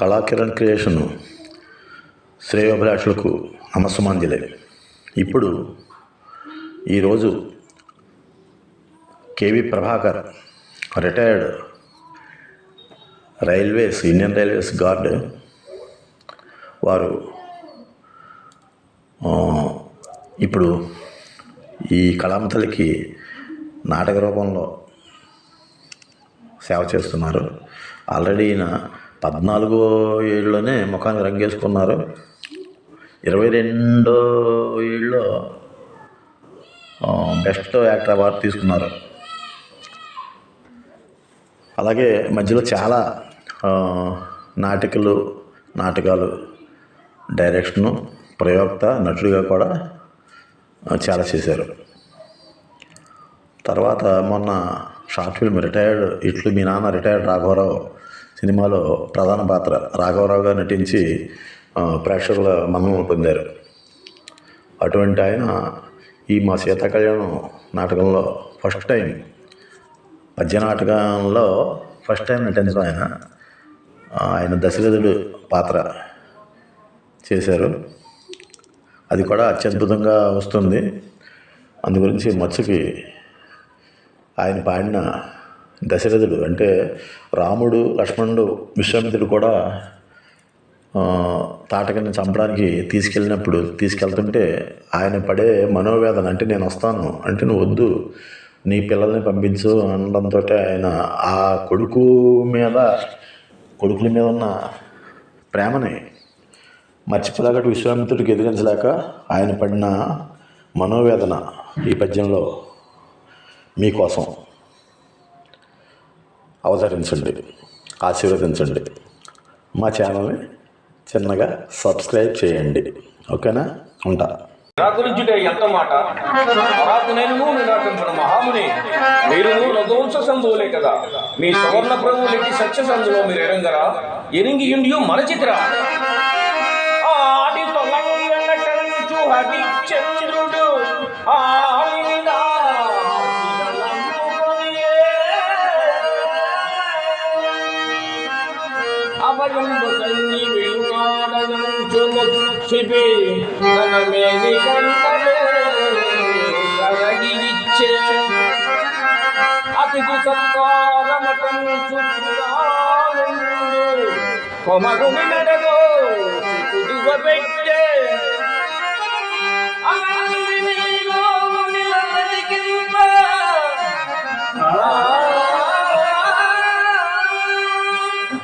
కళాకిరణ్ creation శ్రేయోభిలాషులకు నమస్సుమాంజలే. ఇప్పుడు ఈరోజు KV Prabhakar retired railways Indian railways guard. వారు ఇప్పుడు ఈ కళామతలికి నాటక రూపంలో సేవ చేస్తున్నారు. ఆల్రెడీ ఈయన పద్నాలుగో ఏళ్ళలోనే ముఖానికి రంగేసుకున్నారు. ఇరవై రెండో ఏళ్ళలో బెస్ట్ యాక్టర్ అవార్డు తీసుకున్నారు. అలాగే మధ్యలో చాలా నాటికలు నాటకాలు డైరెక్షను ప్రయోక్త నటుడిగా కూడా చాలా చేశారు. తర్వాత మొన్న షార్ట్ ఫిల్మ్ రిటైర్డ్ ఇట్లు మీ నాన్న రిటైర్డ్ రాఘవరావు సినిమాలో ప్రధాన పాత్ర రాఘవరావుగా నటించి ప్రేక్షకుల మన్ననలు పొందారు. అటువంటి ఆయన ఈ మా సీతాకళ్యాణం నాటకంలో ఫస్ట్ టైం పద్య నాటకంలో ఫస్ట్ టైం నటించడం ఆయన. ఆయన దశరథుడు పాత్ర చేశారు. అది కూడా అత్యద్భుతంగా వస్తుంది. అందు గురించి మత్స్యకి ఆయన పాడిన దశరథుడు అంటే రాముడు లక్ష్మణుడు విశ్వామిత్రుడు కూడా తాటకని చంపడానికి తీసుకెళ్ళినప్పుడు తీసుకెళ్తుంటే ఆయన పడే మనోవేదన అంటే నేను వస్తాను అంటే నువ్వు వద్దు నీ పిల్లల్ని పంపించు అనడంతో ఆయన ఆ కొడుకు మీద కొడుకుల మీద ఉన్న ప్రేమని మర్చిపోలేక విశ్వామిత్రుడికి ఎదిరించలేక ఆయన పడిన మనోవేదన ఈ పద్యంలో మీకోసం. అవతరించండి. ఆశీర్వదించండి. మా ఛానల్ని చిన్నగా సబ్స్క్రైబ్ చేయండి. ఓకేనా? ఉంటా. నా గురించి ఎంత మాట? పరాకు నేను నిరాకరించిన మహాముని. మీరు రఘువంశ సంభువులే కదా. మీ సువర్ణ ప్రభువులకి సత్య సందులో మీరు ఎరంగరా? ఎరింగి మన మరచితిరా? ఆడి తొలంగనటంచు హరిశ్చంద్రుడు ఆడినా అవలంబు కన్ని వెలుగాడనంచును సిపి ధనమేది కంటలే కరగిరిచ్చే అతిథి సత్కారమటం చుట్టురాలుండు